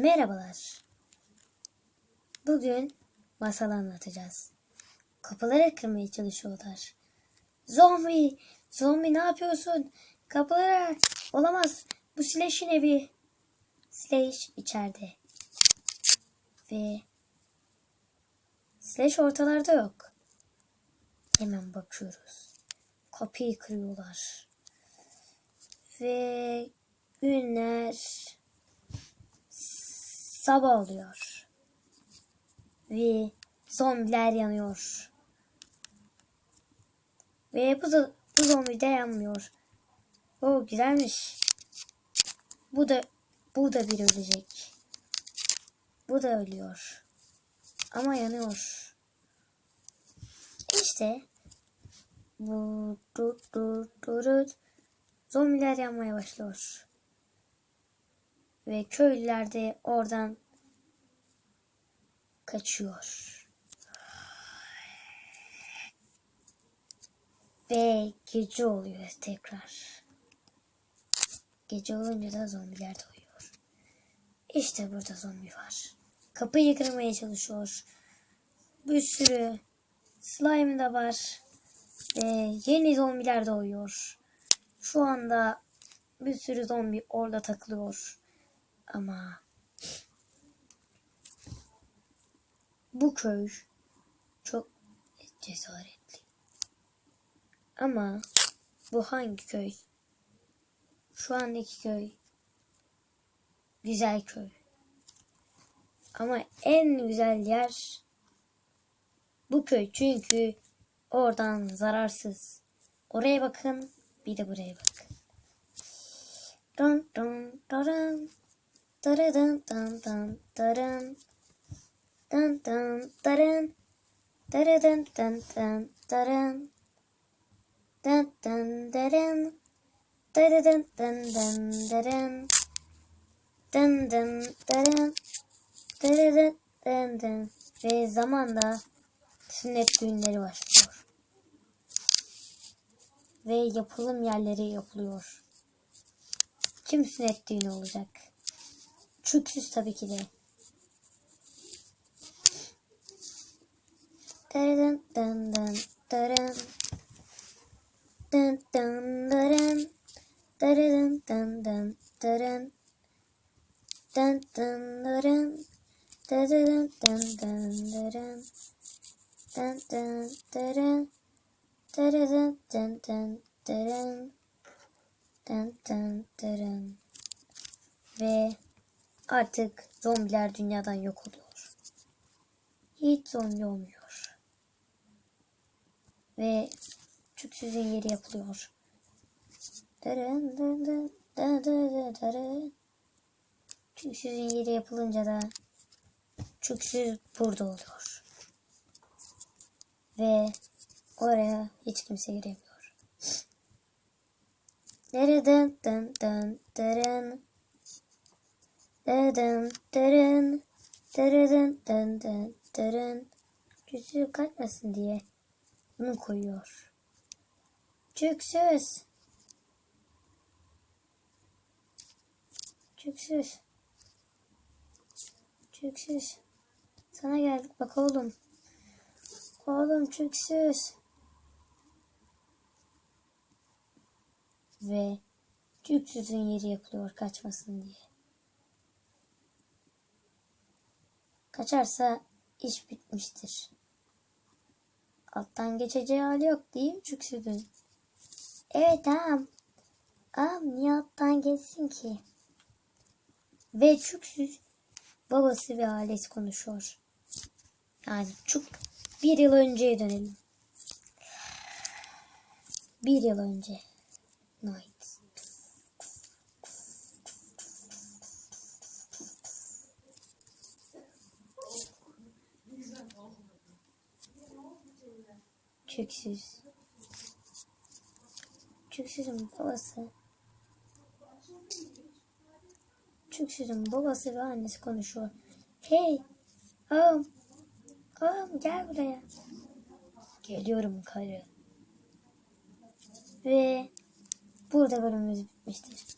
Merhabalar. Bugün masal anlatacağız. Kapıları kırmaya çalışıyorlar. Zombi! Zombi ne yapıyorsun? Kapıları. Olamaz. Bu Slash'in evi. Slash içeride. Ve Slash ortalarda yok. Hemen bakıyoruz. Kapıyı kırıyorlar. Ve günler sabah oluyor. Ve zombiler yanıyor. Ve bu, da, bu zombi de yanmıyor. O güzelmiş. Bu da bu da bir ölecek. Bu da ölüyor. Ama yanıyor. İşte bu dur dur dur zombiler yanmaya başlıyor. Ve köylüler de oradan kaçıyor. Ve gece oluyor tekrar. Gece olunca da zombiler doğuyor. İşte burada zombi var. Kapıyı kırmaya çalışıyor. Bir sürü slime da var. Ve yeni zombiler doğuyor. Şu anda bir sürü zombi orada takılıyor. Ama bu köy çok cesaretli. Ama bu hangi köy? Şu andaki köy güzel köy. Ama en güzel yer bu köy. Çünkü oradan zararsız. Oraya bakın, bir de buraya bakın. Dun dun dun dun. Dun dun dun dun dun dun dun dun dun dun dun dun dun dun dun dun dun dun dun dun dın dın dın ve zamanla sünnet düğünleri başlıyor. Ve yapılım yerleri yapılıyor. Kim sünnet düğünü olacak? Çüksüz tabii ki de. Dın dın dın dın dın dın dın dın dın dın dın dın dın dın Ve artık zombiler dünyadan yok oluyor. Hiç zombi olmuyor. Ve çüksüzün yeri yapılıyor. Çüksüzün yeri yapılınca da çünkü burada oluyor. Ve oraya hiç kimse giremiyor. Dereden den den deren Deren deren Dereden den den deren Gözü kaçmasın diye bunu koyuyor. Çöksüz. Çöksüz. Çöksüz. Sana geldik bak oğlum. Oğlum çüksüz. Ve çüksüzün yeri yapılıyor kaçmasın diye. Kaçarsa iş bitmiştir. Alttan geçeceği hali yok değil mi çüksüzün? Evet tamam. Ağam niye alttan geçsin ki? Ve çüksüz babası ve ailesi konuşuyor. Yani çok bir yıl önceye dönelim. Bir yıl önce. Night. Çöksüz. Çöksüzün babası. Çöksüzün babası ve annesi konuşuyor. Hey, ağam Ağam gel buraya. Geliyorum karı. Ve burada bölümümüz bitmiştir.